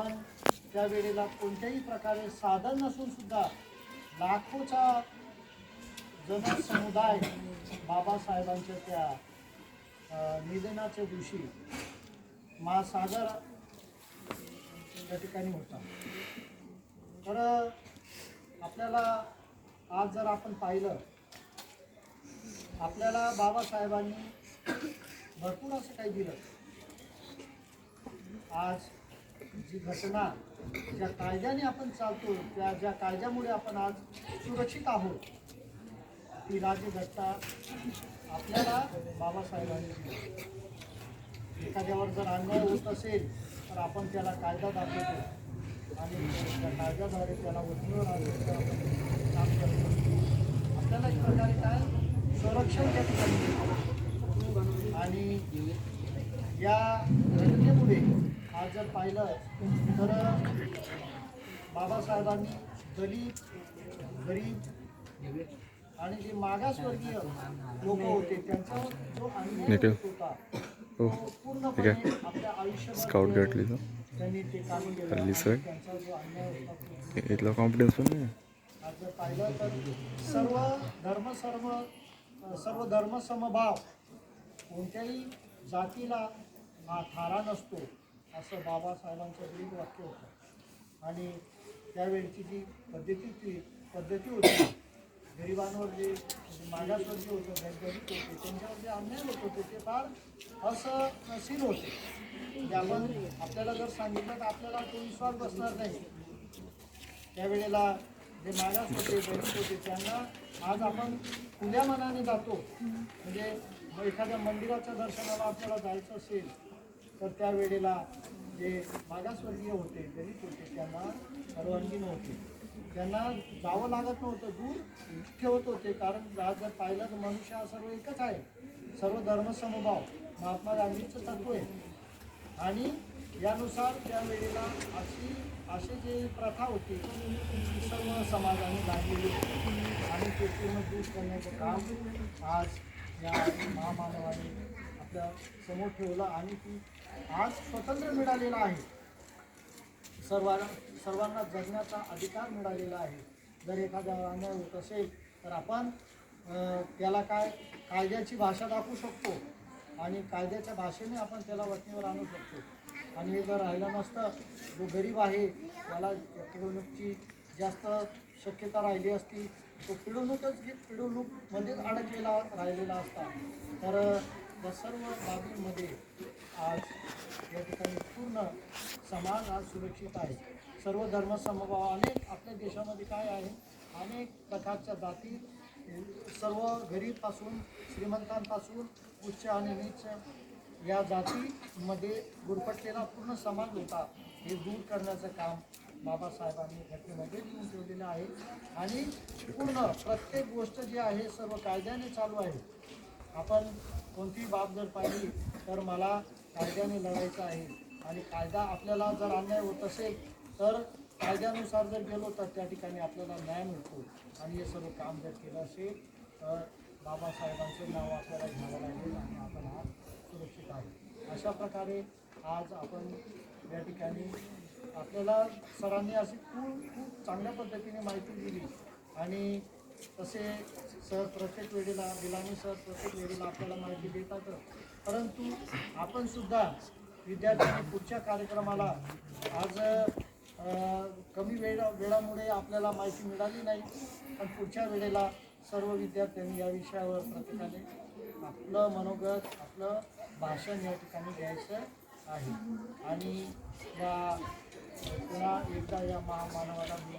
पण त्या वेळेला कोणत्याही प्रकारे साधन नसून सुद्धा लाखोचा जनसमुदाय बाबासाहेबांच्या त्या निधनाच्या दिवशी महासागर त्या ठिकाणी होता. तर आपल्याला आज जर आपण पाहिलं आपल्याला बाबासाहेबांनी भरपूर असं काही दिलं. आज जी घटना ज्या कायद्याने आपण चालतो त्या ज्या कायद्यामुळे आपण आज सुरक्षित आहोत ती राज्यघटना आपल्याला बाबासाहेबांनी दिली. एखाद्यावर जर अन्याय होत असेल तर आपण त्याला कायदा दाखवतो. आणि त्या कायद्याद्वारे त्याला वतीवर आणण्याचं काम करतो. आपल्याला एक प्रकारे काय? संरक्षण त्या ठिकाणी आणि या पाहिलं तर बाबासाहेबांनी दलित गरीब आणि जे मागासवर्गीय लोक होते त्यांचा जो अन्याय. होत हो. तो पूर्णपणे आपल्या आयुष्यात त्यांनी ते काम केलं. त्यांचा जो अन्याय होता तो इथला कॉन्फिडन्स पण नाही? आज जर पाहिलं तर सर्व धर्म सर्व सर्व धर्म समभाव कोणत्याही जातीला हा थारा नसतो. असं बाबासाहेबांचं गरीब वाक्य होतं. आणि त्यावेळची जी पद्धती ती पद्धती होती गरिबांवर जे म्हणजे मागासवर्गीय होतं गरीब होते त्यांच्यावर जे अन्याय होत होते ते फार असहनशील होते. म्हणजे आपण आपल्याला जर सांगितलं तर आपल्याला तो विश्वास बसणार नाही. त्यावेळेला जे मागास होते गरीब होते त्यांना आज आपण खुल्या मनाने जातो. म्हणजे एखाद्या मंदिराच्या दर्शनाला आपल्याला जायचं असेल तर त्यावेळेला जे मागासवर्गीय होते गरीब होते त्यांना परवानगी नव्हती. त्यांना जावं लागत नव्हतं दूर ठेवत होते कारण आज जर पाहिलं तर मनुष्य हा सर्व एकच आहे. सर्व धर्मसमभाव महात्मा गांधीचं तत्व आहे. आणि यानुसार त्या वेळेला अशी अशी जी प्रथा होती ती सर्व समाजाने गाजलेली होती. आणि ते पूर्ण दूर करण्याचं काम आज या महामानवाने आपल्यासमोर ठेवलं आणि ती आज स्वतंत्र मिळालेला आहे. सर्वांना सर्वांना जगण्याचा अधिकार मिळालेला आहे. जर एखाद्यावर अन्याय होत असेल तर आपण त्याला काय कायद्याची भाषा दाखवू शकतो आणि कायद्याच्या भाषेने आपण त्याला वतनीवर आणू शकतो. आणि हे जर राहिलं नसतं जो गरीब आहे त्याला पिडवणूकची जास्त शक्यता राहिली असती तो पिडवणूकच घेत पिडवणूकमध्येच म्हणजे अडकलेला राहिलेला असता. तर या सर्व बाबींमध्ये आज या ठिकाणी पूर्ण समाज आज सुरक्षित आहे. सर्व धर्म समभाव अनेक आपल्या देशामध्ये काय आहे? अनेक प्रकारच्या जाती सर्व गरीबपासून श्रीमंतांपासून उच्च आणि नीच या जातीमध्ये गुरफटलेला पूर्ण समाज होता. हे दूर करण्याचं काम बाबासाहेबांनी घटनेमध्ये लिहून ठेवलेलं आहे. आणि पूर्ण प्रत्येक गोष्ट जी आहे सर्व कायद्याने चालू आहे. आपण कोणती बाब जर पाहिली तर मला कायद्याने लढायचं आहे. आणि कायदा आपल्याला जर अन्याय होत असेल तर कायद्यानुसार जर गेलो तर त्या ठिकाणी आपल्याला न्याय मिळतो. आणि हे सर्व काम जर केलं असेल तर बाबासाहेबांचे नाव आपल्याला घ्यावं लागेल आणि आपण आज सुरक्षित आहे अशा प्रकारे आज आपण या ठिकाणी आपल्याला सरांनी अशी खूप खूप चांगल्या पद्धतीने माहिती दिली. आणि तसे सर प्रत्येक वेळेला बिलानी सर प्रत्येक वेळेला आपल्याला माहिती देतात. परंतु आपण सुद्धा विद्यार्थ्यांनी पुढच्या कार्यक्रमाला आज कमी वेळ वेळामुळे आपल्याला माहिती मिळाली नाही. पण पुढच्या वेळेला सर्व विद्यार्थ्यांनी या विषयावर प्रत्येकाने आपलं मनोगत आपलं भाषण या ठिकाणी द्यायचं आहे. आणि या पुन्हा एकदा या महामानवाला मी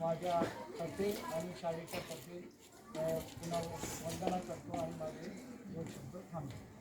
माझ्या तर्फे आणि शाळेच्या तर्फे पुन्हा वंदना करतो आणि माझे दोन शब्द थांबतो